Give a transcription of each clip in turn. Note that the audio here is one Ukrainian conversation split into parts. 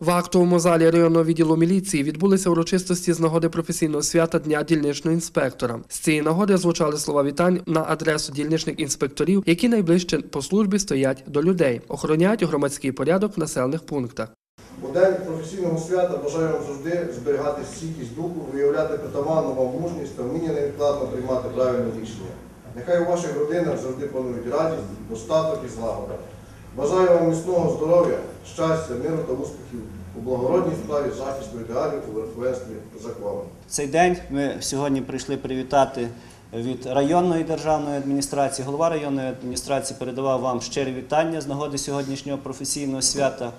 В актовому залі районного відділу міліції відбулися урочистості з нагоди професійного свята Дня дільничного інспектора. З цієї нагоди звучали слова вітань на адресу дільничних інспекторів, які найближче по службі стоять до людей, охороняють громадський порядок в населених пунктах. У день професійного свята бажаю вам завжди зберігати стійкість духу, виявляти притаманну вам мужність та вміння невідкладно приймати правильне рішення. Нехай у ваших родинах завжди панують радість, достаток і злагода. Бажаю вам міцного здоров'я, щастя, миру та успіхів у благородній справі захисту ідеалів у верховенстві закону. Цей день ми сьогодні прийшли привітати від районної державної адміністрації. Голова районної адміністрації передавав вам щирі вітання з нагоди сьогоднішнього професійного свята.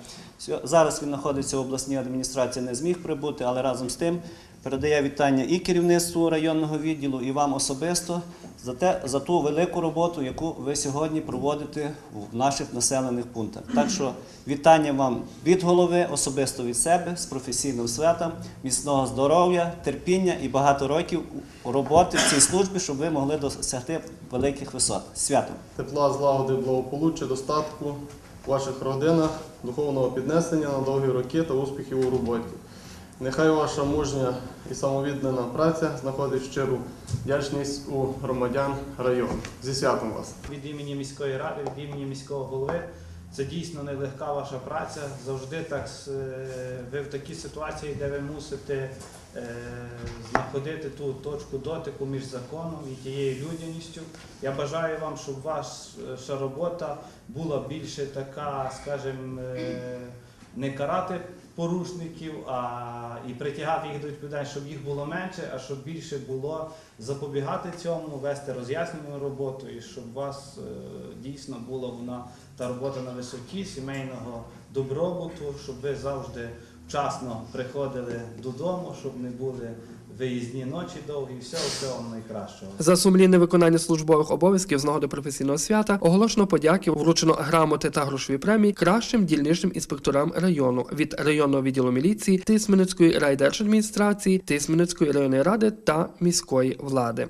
Зараз він знаходиться в обласній адміністрації, не зміг прибути, але разом з тим передає вітання і керівництву районного відділу, і вам особисто за те за ту велику роботу, яку ви сьогодні проводите в наших населених пунктах. Так що вітання вам від голови, особисто від себе, з професійним святом, міцного здоров'я, терпіння і багато років роботи в цій службі, щоб ви могли досягти великих висот. Святом! тепла, злагоди, благополуччя, достатку в ваших родинах, духовного піднесення на довгі роки та успіхів у роботі. Нехай ваша мужня і самовіддана праця знаходить щиру вдячність у громадян району. Зі святом вас! від імені міської ради, від імені міського голови. Це дійсно нелегка ваша праця. Завжди так е, ви в такій ситуації, де ви мусите е, знаходити ту точку дотику між законом і тією людяністю. Я бажаю вам, щоб ваша робота була більше така, скажімо, е, не карати порушників, а і притягати їх до відповідальності, щоб їх було менше, а щоб більше було запобігати цьому, вести роз'яснювальну роботу, і щоб у вас е, дійсно була вона та робота на висоті сімейного добробуту, щоб ви завжди вчасно приходили додому, щоб не були виїзні ночі довгі, все вам найкращого. За сумлінне виконання службових обов'язків з нагоди професійного свята оголошено подяки, вручено грамоти та грошові премії кращим дільничним інспекторам району від районного відділу міліції, Тисменецької райдержадміністрації, Тисменецької районної ради та міської влади.